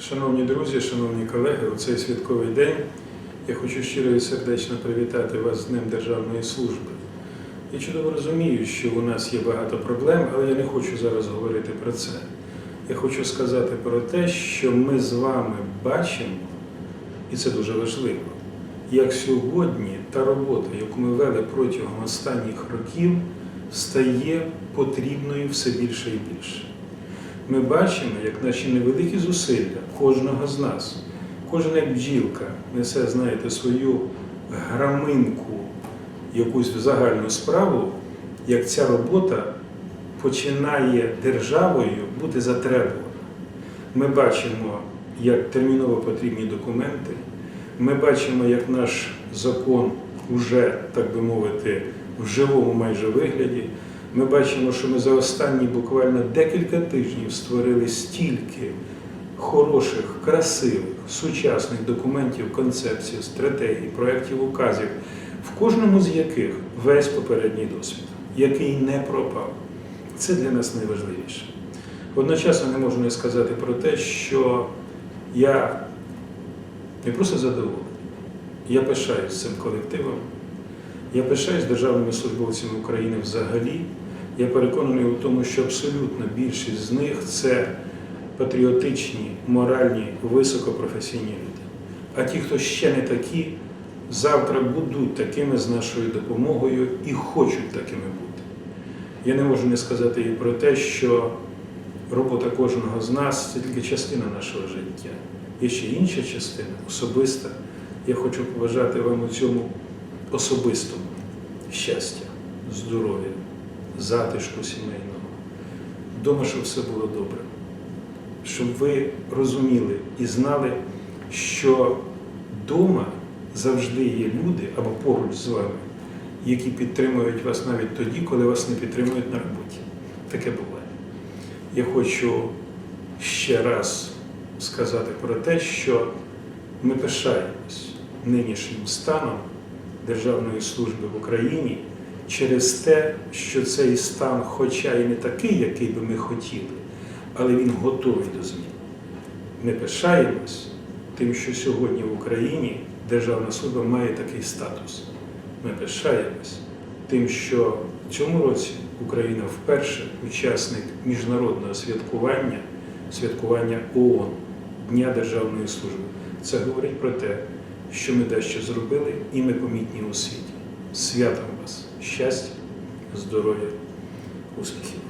Шановні друзі, шановні колеги, у цей святковий день я хочу щиро і сердечно привітати вас з Днем Державної служби. Я чудово розумію, що у нас є багато проблем, але я не хочу зараз говорити про це. Я хочу сказати про те, що ми з вами бачимо, і це дуже важливо, як сьогодні та робота, яку ми вели протягом останніх років, стає потрібною все більше і більше. Ми бачимо, як наші невеликі зусилля кожного з нас, кожна бджілка несе, знаєте, свою граминку, якусь загальну справу, як ця робота починає державою бути затребувана. Ми бачимо, як терміново потрібні документи. Ми бачимо, як наш закон уже, так би мовити, в живому майже вигляді. Ми бачимо, що ми за останні буквально декілька тижнів створили стільки хороших, красивих, сучасних документів, концепцій, стратегій, проєктів, указів, в кожному з яких весь попередній досвід, який не пропав. Це для нас найважливіше. Одночасно не можу не сказати про те, що я не просто задоволений, я пишаюсь цим колективом, я пишаюсь державними службовцями України взагалі. Я переконаний у тому, що абсолютно більшість з них це патріотичні, моральні, високопрофесійні люди. А ті, хто ще не такі, завтра будуть такими з нашою допомогою і хочуть такими бути. Я не можу не сказати і про те, що робота кожного з нас це тільки частина нашого життя. Є ще інша частина, особиста. Я хочу побажати вам у цьому особистому щастя, здоров'я, затишку сімейного. Дома, щоб все було добре. Щоб ви розуміли і знали, що вдома завжди є люди або поруч з вами, які підтримують вас навіть тоді, коли вас не підтримують на роботі. Таке буває. Я хочу ще раз сказати про те, що ми пишаємось нинішнім станом Державної служби в Україні через те, що цей стан, хоча і не такий, який би ми хотіли, але він готовий до змін. Ми пишаємось тим, що сьогодні в Україні Державна служба має такий статус. Ми пишаємось тим, що в цьому році Україна вперше учасник міжнародного святкування, святкування ООН Дня Державної служби. Це говорить про те, що ми дещо зробили і ми помітні у світі. Святом вас! Щастя, здоров'я, успіхів!